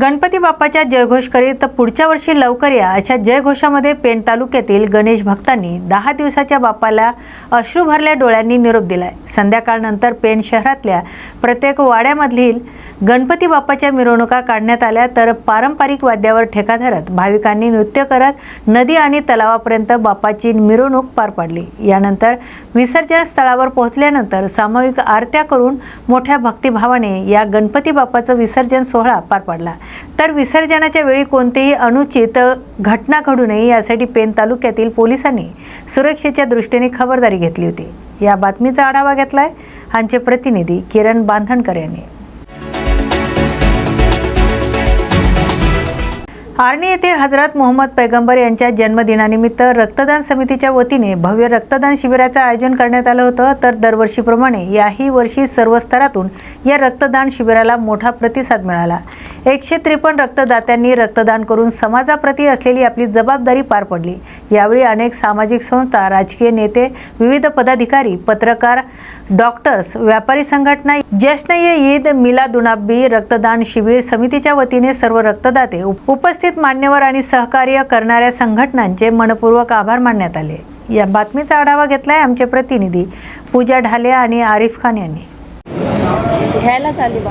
गणपती बाप्पाच्या जयघोष करीत पुढच्या वर्षी लवकर या अशा जयघोषामध्ये पेण तालुक्यातील गणेश भक्तांनी दहा दिवसाच्या बाप्पाला अश्रू भरल्या डोळ्यांनी निरोप दिलाय. संध्याकाळनंतर पेण शहरातल्या प्रत्येक वाड्यामधील गणपती बाप्पाच्या मिरवणुका काढण्यात आल्या तर पारंपरिक वाद्यावर ठेका धरत भाविकांनी नृत्य करत नदी आणि तलावापर्यंत बाप्पाची मिरवणूक पार पाडली. यानंतर विसर्जन स्थळावर पोहोचल्यानंतर सामूहिक आरत्या करून मोठ्या भक्तिभावाने या गणपती बाप्पाचं विसर्जन सोहळा पार पाडला. तर विसर्जनाच्या वेळी कोणतीही अनुचित घटना घडू नये यासाठी पेन तालुक्यातील पोलिसांनी सुरक्षेच्या दृष्टीने खबरदारी घेतली होती. या बातमीचा आढावा घेतलाय आमचे प्रतिनिधी किरण बांधणकर यांनी. आर्णी येथे हजरत मोहम्मद पैगंबर यांच्या जन्मदिनानिमित्त रक्तदान समितीच्या वतीने भव्य रक्तदान शिबिराचं आयोजन करण्यात आलं होतं. तर दरवर्षीप्रमाणे याही वर्षी सर्व स्तरातून या रक्तदान शिबिराला मोठा प्रतिसाद मिळाला. एकशे त्रेपन्न रक्तदात्यांनी रक्तदान करून समाजाप्रती असलेली आपली जबाबदारी पार पडली. यावेळी अनेक सामाजिक संस्था राजकीय नेते विविध पदाधिकारी पत्रकार डॉक्टर्स व्यापारी संघटना जश्न ईद ईद मिलादुनाबी रक्तदान शिबिर समितीच्या वतीने सर्व रक्तदाते उपस्थित मान्यवर आणि सहकार्य करणाऱ्या संघटनांचे मनपूर्वक आभार मानण्यात आले. या बातमीचा आढावा घेतलाय आमचे प्रतिनिधी पूजा ढाले आणि आरिफ खान यांनी. घ्यायलाच आली बा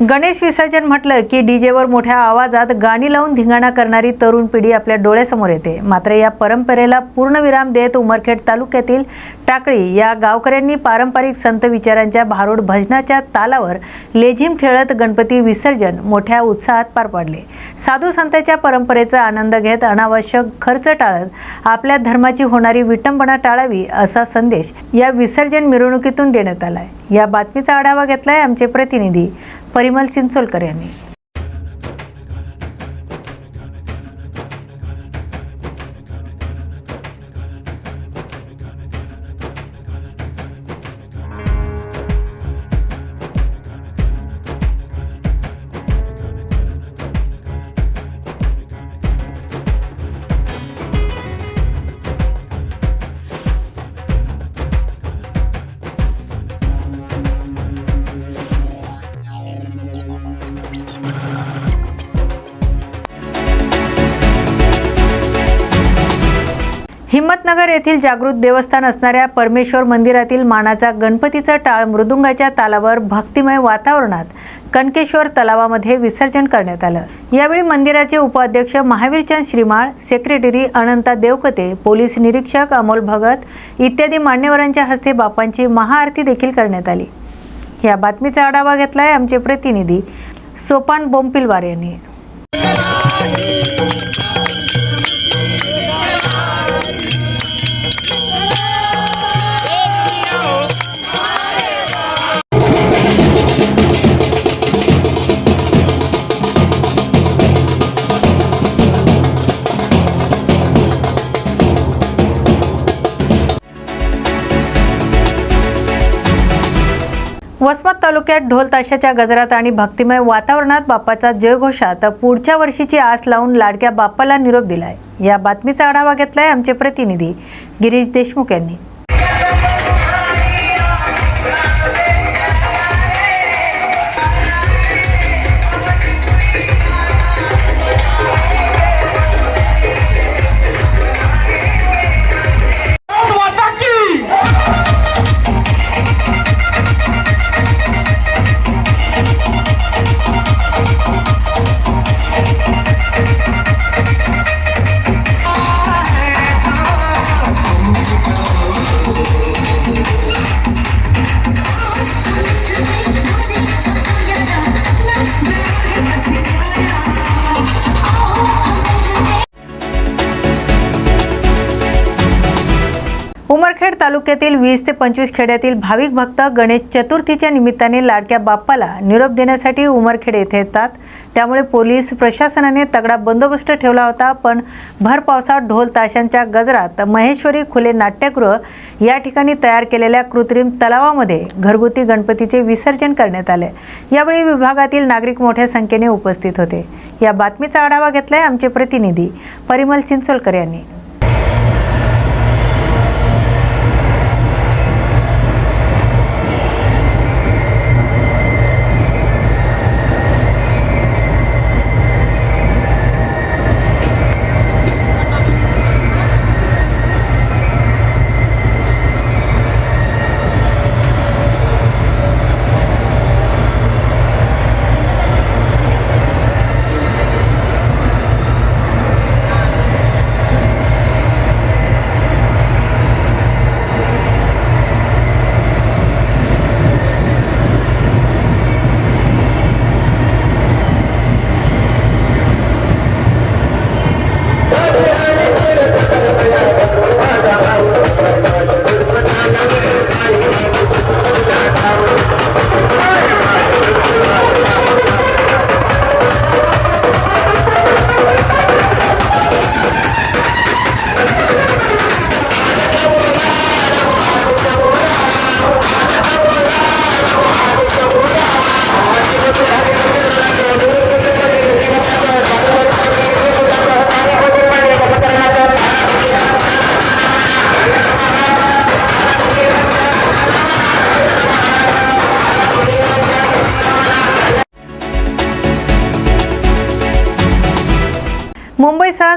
गणेश विसर्जन म्हटलं की डीजेवर मोठ्या आवाजात गाणी लावून धिंगाणा करणारी तरुण पिढी आपल्या डोळ्यासमोर येते. मात्र या परंपरेला पूर्णविराम देत उमरखेड तालुक्यातील टाकळी या गावकऱ्यांनी पारंपरिक संत विचारांच्या भारूड भजनाच्या तालावर लेझिम खेळत गणपती विसर्जन मोठ्या उत्साहात पार पाडले. साधू संतांच्या परंपरेचा आनंद घेत अनावश्यक खर्च टाळत आपल्या धर्माची होणारी विटंबना टाळावी असा संदेश या विसर्जन मिरवणुकीतून देण्यात आलाय. या बातमीचा आढावा घेतलाय आमचे प्रतिनिधी परिमल चिंचोलकर यांनी. हिम्मतनगर येथील जागृत देवस्थान असणाऱ्या परमेश्वर मंदिरातील मानाचा गणपतीचा टाळ मृदुंगाच्या तालावर भक्तिमय वातावरणात कनकेश्वर तलावामध्ये विसर्जन करण्यात आलं. यावेळी मंदिराचे उपाध्यक्ष महावीरचंद श्रीमाळ सेक्रेटरी अनंता देवकते पोलीस निरीक्षक अमोल भगत इत्यादी मान्यवरांच्या हस्ते बापांची महाआरती देखील करण्यात आली. या बातमीचा आढावा घेतलाय आमचे प्रतिनिधी सोपान बोंपिलवार यांनी. वसमत तालुक्यात ढोल ताशाच्या गजरात आणि भक्तिमय वातावरणात बाप्पाचा जयघोषात पुढच्या वर्षीची आस लावून लाडक्या बाप्पाला निरोप दिलाय. या बातमीचा आढावा घेतलाय आमचे प्रतिनिधी गिरीश देशमुख यांनी. उमरखेड तालुक्यातील वीस ते पंचवीस खेड्यातील भाविक भक्त गणेश चतुर्थीच्या निमित्ताने लाडक्या बाप्पाला निरोप देण्यासाठी उमरखेड येथे येतात. त्यामुळे पोलीस प्रशासनाने तगडा बंदोबस्त ठेवला होता पण भर पावसात ढोल ताशांच्या गजरात महेश्वरी खुले नाट्यगृह या ठिकाणी तयार केलेल्या कृत्रिम तलावामध्ये घरगुती गणपतीचे विसर्जन करण्यात आले. यावेळी विभागातील नागरिक मोठ्या संख्येने उपस्थित होते. या बातमीचा आढावा घेतलाय आमचे प्रतिनिधी परिमल चिंचोलकर यांनी.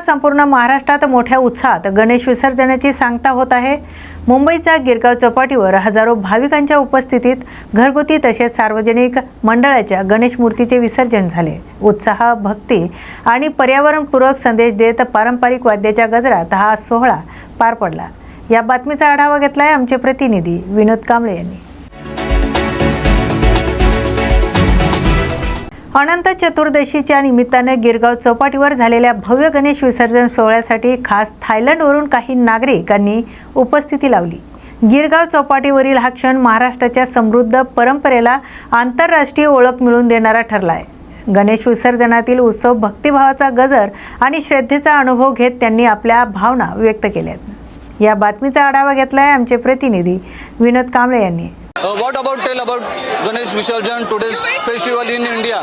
संपूर्ण महाराष्ट्रात मोठ्या उत्साहात गणेश विसर्जनाची सांगता होत आहे. मुंबईच्या गिरगाव चौपाटीवर हजारो भाविकांच्या उपस्थितीत घरगुती तसेच सार्वजनिक मंडळाच्या गणेश मूर्तीचे विसर्जन झाले. उत्साह भक्ती आणि पर्यावरणपूरक संदेश देत पारंपरिक वाद्याच्या गजरात हा सोहळा पार पडला. या बातमीचा आढावा घेतलाय आमचे प्रतिनिधी विनोद कांबळे यांनी. अनंत चतुर्दशीच्या निमित्ताने गिरगाव चौपाटीवर झालेल्या भव्य गणेश विसर्जन सोहळ्यासाठी खास थायलंडवरून काही नागरिकांनी उपस्थिती लावली. गिरगाव चौपाटीवरील हा क्षण महाराष्ट्राच्या समृद्ध परंपरेला आंतरराष्ट्रीय ओळख मिळवून देणारा ठरला आहे गणेश विसर्जनातील उत्सव भक्तिभावाचा गजर आणि श्रद्धेचा अनुभव घेत त्यांनी आपल्या भावना व्यक्त केल्यात. या बातमीचा आढावा घेतलाय आमचे प्रतिनिधी विनोद कांबळे यांनी. Uh, what about tell about Ganesh Visarjan today's festival in India?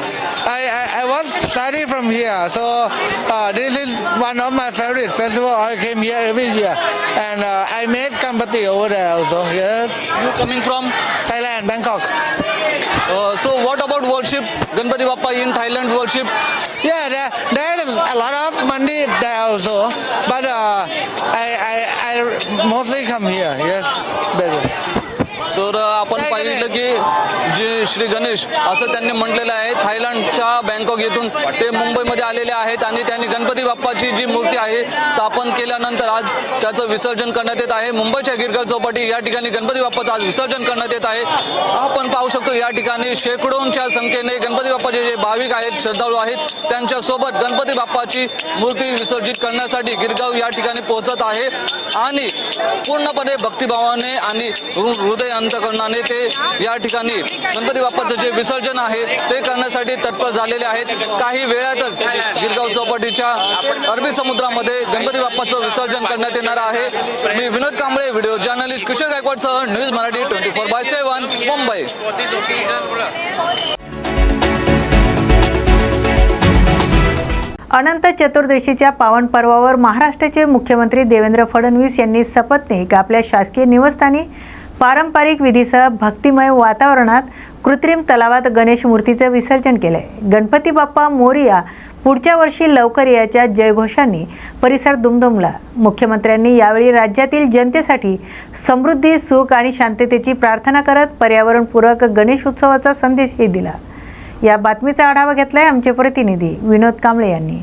I, I, I was study from here, so uh, this is one of my favorite festival. I came here every year, and uh, I made Kampati over there also. Yes, You coming from? Thailand, Bangkok. Uh, so what about worship Ganpati Bappa in Thailand worship? Yeah, there, there is a lot of money there also, but uh, I, I, I mostly come here. Yes, better. तर uh, आपण पाहिलं की जे श्री गणेश असं त्यांनी म्हटलेलं आहे. थायलंडच्या बँकॉक येथून ते मुंबईमध्ये आलेले आहेत आणि त्यांनी गणपती बाप्पाची जी मूर्ती आहे स्थापन केल्यानंतर आज त्याचं विसर्जन करण्यात येत आहे. मुंबईच्या गिरगाव चौपाटी या ठिकाणी गणपती बाप्पाचं आज विसर्जन करण्यात येत आहे. आपण पाहू शकतो या ठिकाणी शेकडोंच्या संख्येने गणपती बाप्पाचे जे भाविक आहेत श्रद्धाळू आहेत त्यांच्यासोबत गणपती बाप्पाची मूर्ती विसर्जित करण्यासाठी गिरगाव या ठिकाणी पोहोचत आहे. आणि पूर्णपणे भक्तिभावाने आणि हृ- हृदय अंतकरणाने ते या ठिकाणी गणपती बाप्पाचं जे विसर्जन आहे ते करण्यासाठी तत्पर झालेले आहेत. काही वेळातच गिरगाव चौपाटीच्या अरबी समुद्रामध्ये गणपती बाप्पाचं विसर्जन करण्यात येणार आहे. मी Vinod Kamble video journalist Kishore गायकवाडसह news Marathi twenty four by seven Mumbai. अनंत चतुर्दशीच्या पावन पर्वावर महाराष्ट्राचे मुख्यमंत्री देवेंद्र फडणवीस यांनी सपत्नीक आपल्या शासकीय निवासस्थानी पारंपरिक विधीसह भक्तिमय वातावरणात कृत्रिम तलावात गणेश मूर्तीचं विसर्जन केलंय. गणपती बाप्पा मोरिया पुढच्या वर्षी लवकर याच्या जयघोषांनी परिसर दुमदुमला. मुख्यमंत्र्यांनी यावेळी राज्यातील जनतेसाठी समृद्धी सुख आणि शांततेची प्रार्थना करत पर्यावरणपूरक गणेश उत्सवाचा संदेशही दिला. या बातमीचा आढावा घेतलाय आमचे प्रतिनिधी विनोद कांबळे यांनी.